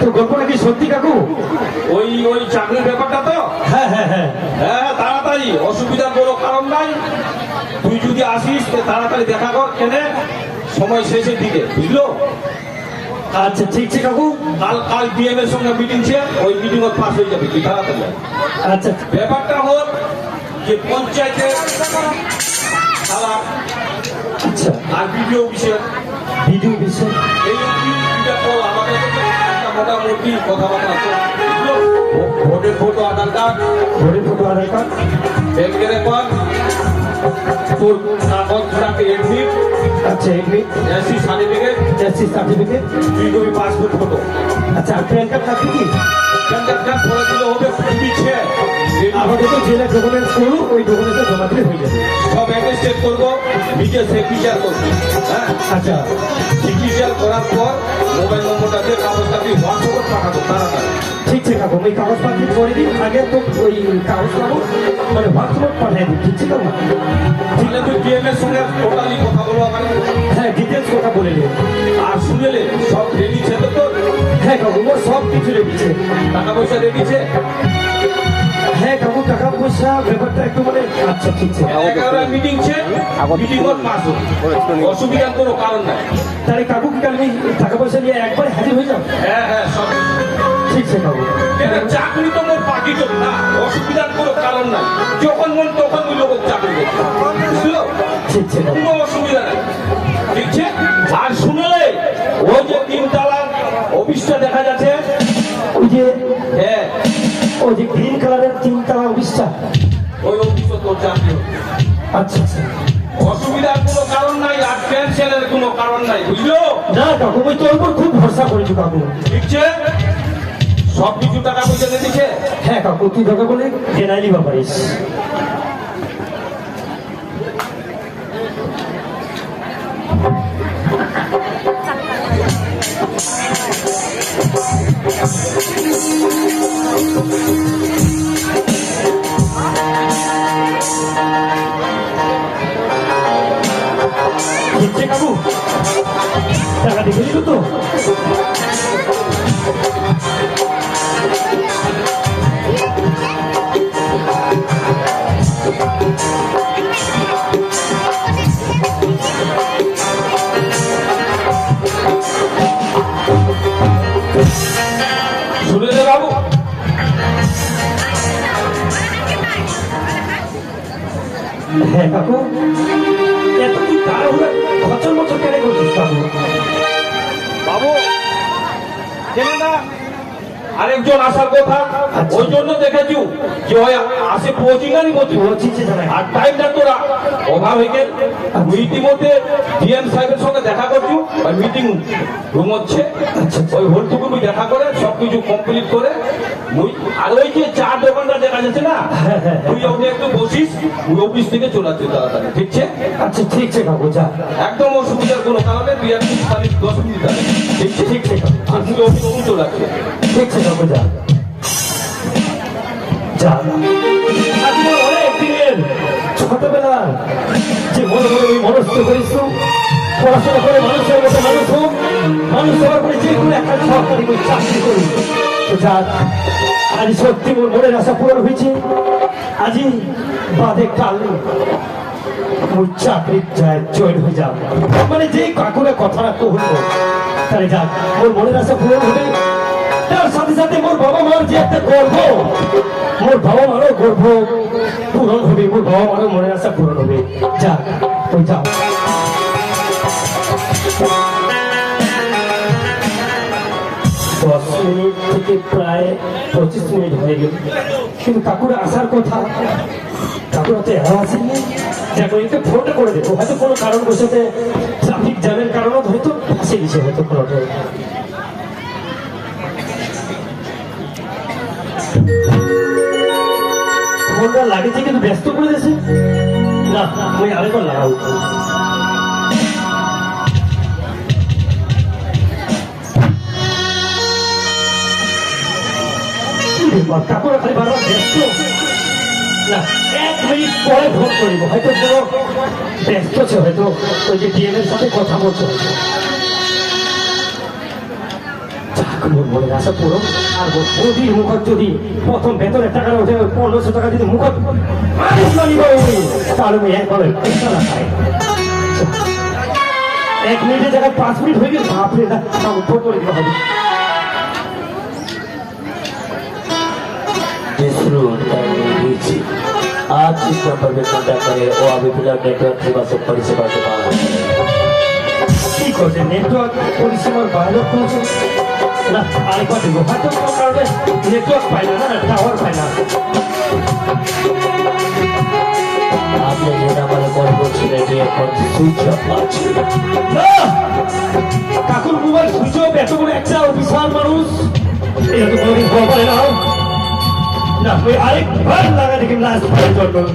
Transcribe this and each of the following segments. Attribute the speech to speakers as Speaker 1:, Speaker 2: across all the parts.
Speaker 1: তো গল্পটা কি সত্যি কাকু?
Speaker 2: ওই ওই চাকরির ব্যাপারটা তো?
Speaker 1: হ্যাঁ হ্যাঁ হ্যাঁ।
Speaker 2: হ্যাঁ তাড়াতাড়ি। অসুবিধার কোনো কারণ নাই। তুই যদি আসিস তো তাড়াতাড়ি দেখা কর কেনে? সময় শেষের দিকে বুঝলো?
Speaker 1: আচ্ছা ঠিক আছে কাকু।
Speaker 2: কাল কাল ডিএম এর সঙ্গে মিটিং ওই মিটিং পাস হয়ে যাবে তুই তাড়াতাড়ি
Speaker 1: আচ্ছা।
Speaker 2: ব্যাপারটা হল যে পঞ্চায়েতের
Speaker 1: আচ্ছা।
Speaker 2: আর বিডিও অফিসের
Speaker 1: বিষয়
Speaker 2: এই মোটামুটি কথাবার্তা ভোটের ফটো আধার কার্ড
Speaker 1: ঘরে ফটো আধার কার্ড।
Speaker 2: ব্যাংকের রেকর্ড তোর কাগজ থাকে এডমিট
Speaker 1: আচ্ছা এগ্রি
Speaker 2: এসি সার্টিফিকেট
Speaker 1: এসসি সার্টিফিকেট
Speaker 2: দুই কপি পাসপোর্ট ফটো
Speaker 1: আচ্ছা প্যান কার্ড থাকবে কি?
Speaker 2: ব্যাংকের কার্ড করে দিলে হবে দিচ্ছে।
Speaker 1: আমাদের তো জেলা ডকুমেন্টস করুন ওই ডকুমেন্টস জমা দিলে হয়ে যাবে।
Speaker 2: নিজে সিগনেচার করব। হ্যাঁ?
Speaker 1: আচ্ছা
Speaker 2: সিগনেচার করার পর মোবাইল নম্বরটা দিয়ে কাগজটা দিয়ে হোয়াটসঅ্যাপে পাঠাবো তাড়াতাড়ি।
Speaker 1: ঠিক আছে কাকু ওই কাগজপাতি করে দিন আগে তো ওই কাগজ পাবো মানে হোয়াটসঅ্যাপ পাঠিয়ে দিন ঠিক আছে? কাকু
Speaker 2: তাহলে তুই ডিএম এর সঙ্গে টোটালি কথা বলব আমার
Speaker 1: হ্যাঁ ডিটেলস কথা বলে নিন
Speaker 2: আর শুনেলে সব রেডি ছে তো
Speaker 1: হ্যাঁ কাকু সব কিছু রেখেছে
Speaker 2: টাকা পয়সা রেডি
Speaker 1: পয়সা ব্যাপারটা একটু মানে আচ্ছা ঠিক আছে।
Speaker 2: মিটিং ছে মিটিং ওর পাস। অসুবিধার কোনো কারণ নাই।
Speaker 1: তাহলে কাকু কি কাল টাকা পয়সা নিয়ে একবার হাজির হয়ে যাও?
Speaker 2: হ্যাঁ হ্যাঁ সব
Speaker 1: ঠিক আছে কাকু।
Speaker 2: চাকরি তো মোর পার্টি তো না। অসুবিধার কোনো কারণ নাই। যখন মন তখন ওই লোক চাকরি বুঝলো?
Speaker 1: ঠিক আছে
Speaker 2: কোনো অসুবিধা নাই। ঠিক আছে? আর শুনলে ওই যে তিনতলা অফিসটা দেখা যাচ্ছে।
Speaker 1: ওই যে অফিসটা
Speaker 2: ওই অফিসে তোর চাকরি
Speaker 1: আচ্ছা আচ্ছা।
Speaker 2: অসুবিধার কোনো কারণ নাই আর টেনশনের কোনো কারণ নাই বুঝলো?
Speaker 1: না কাকু ওই তোর উপর খুব ভরসা করেছ কাকু।
Speaker 2: ঠিক আছে সব কিছু টাকা পয়সা দিয়ে
Speaker 1: হ্যাঁ কাকু তুই দরকার বলে জেনাইলি পারিস দিচ্ছে কাকু টাকা দেখে নিল তো
Speaker 2: বাবু
Speaker 1: হ্যাঁ কাকু এত কি তাড়াহুড়া কেন করছিস কাকু
Speaker 2: বাবু চেনে না। আরেকজন আসার কথা। ওই জন্য দেখেছু যে ওই আসে পৌঁছি না নি বলছি
Speaker 1: বলছিস জানাই
Speaker 2: আর টাইমটা তোরা অভাব হয়ে গেল। ইতিমধ্যে ডিএম সাহেবের সঙ্গে দেখা করছি। ওই মিটিং রুম হচ্ছে। ওই হোলটুকু দেখা করে সবকিছু কমপ্লিট করে আর ওই যে চার দোকানটা দেখা যাচ্ছে না?
Speaker 1: হ্যাঁ, হ্যাঁ।
Speaker 2: তুই ওখানে একটু বসিস মুই অফিস থেকে চলে আসছি তাড়াতাড়ি ঠিক আছে?
Speaker 1: আচ্ছা ঠিক আছে কাকু যা।
Speaker 2: একদম অসুবিধার কোনো কারণে তুই একটু খালি দশ মিনিট ঠিক আছে?
Speaker 1: ঠিক আছে
Speaker 2: অফিস চলে আসছে
Speaker 1: ঠিক আছে কাকু যা মনে মনে ওই তো আজ সত্যি মোর মনের আশা পূরণ হয়েছে। আজি বাদে কাল ওই চাকরির যায় জয়েন হয়ে যাও মানে যে কাকুরে কথাটা কহল, তাহলে যাক, মোর মনের আশা পূরণ হবে। তার সাথে সাথে মোর বাবা মার যে একটা গর্ব মোর বাবা মারও গর্ব পূরণ হবে, মোর বাবা মারও মনে আশা পূরণ হবে। যাক, ওই যাও। দশ মিনিট থেকে প্রায় পঁচিশ মিনিট হয়ে গেল। কিন্তু কাকুরা আসার কথা কাকুরা তো এরা আসেনি। দেখো একে ফোনটা করে দেবো হয়তো কোনো কারণ বসেতে ট্রাফিক জ্যামের কারণও হয়তো ফাঁসে গেছে হয়তো কোনোটা ফোনটা লাগিয়েছে কিন্তু ব্যস্ত করে দিয়েছে। না, ওই আরেকবার লাগাও। ব্যস্ত। পরে ফোন করিব। হয়তো ব্যস্ত আছে, হয়তো ওই যে ডিএম সাথে কথা বলতে হবে। চাকরির মনে আশা পুরো আর মোদির মুখত যদি প্রথম বেতনের টাকাটা উঠে পনেরোশো টাকা যদি মুখত মানুষ মানি পাবো তাহলে আমি একবারে পয়সা না খাই এক মিনিটের জায়গায় পাঁচ মিনিট হয়ে গেলে বাপরে না আমার উপর করে দিতে হবে
Speaker 3: जरूर लीजिए आज इस नंबर में कॉन्टैक्ट करें और अभी फिलहाल नेटवर्क सेवा से परिसेवा से बाहर है।
Speaker 1: কি করছে? নেটওয়ার্ক পরিষেবার বাইরে পৌঁছে না আরেকবার দেবো হয়তো ফোন করবে নেটওয়ার্ক পাই না না টাওয়ার পাই না।
Speaker 3: আপনি যেটা আমার কল করছিলেন যে এখন সুইচ
Speaker 1: আরেকবার লাগা দেখি লাস্ট জন্য।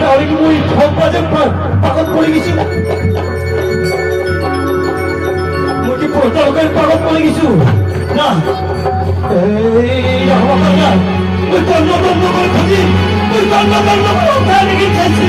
Speaker 1: তাহলে মুই ঠক বাজে পাগল পড়ে গেছি। মুই কি প্রতারকের পাগল পড়ে গেছি? না। এই আমার না মুই তন্ন তন্ন করে খুঁজি মুই তন্ন তন্ন করে উঠায় লেগে খাইছি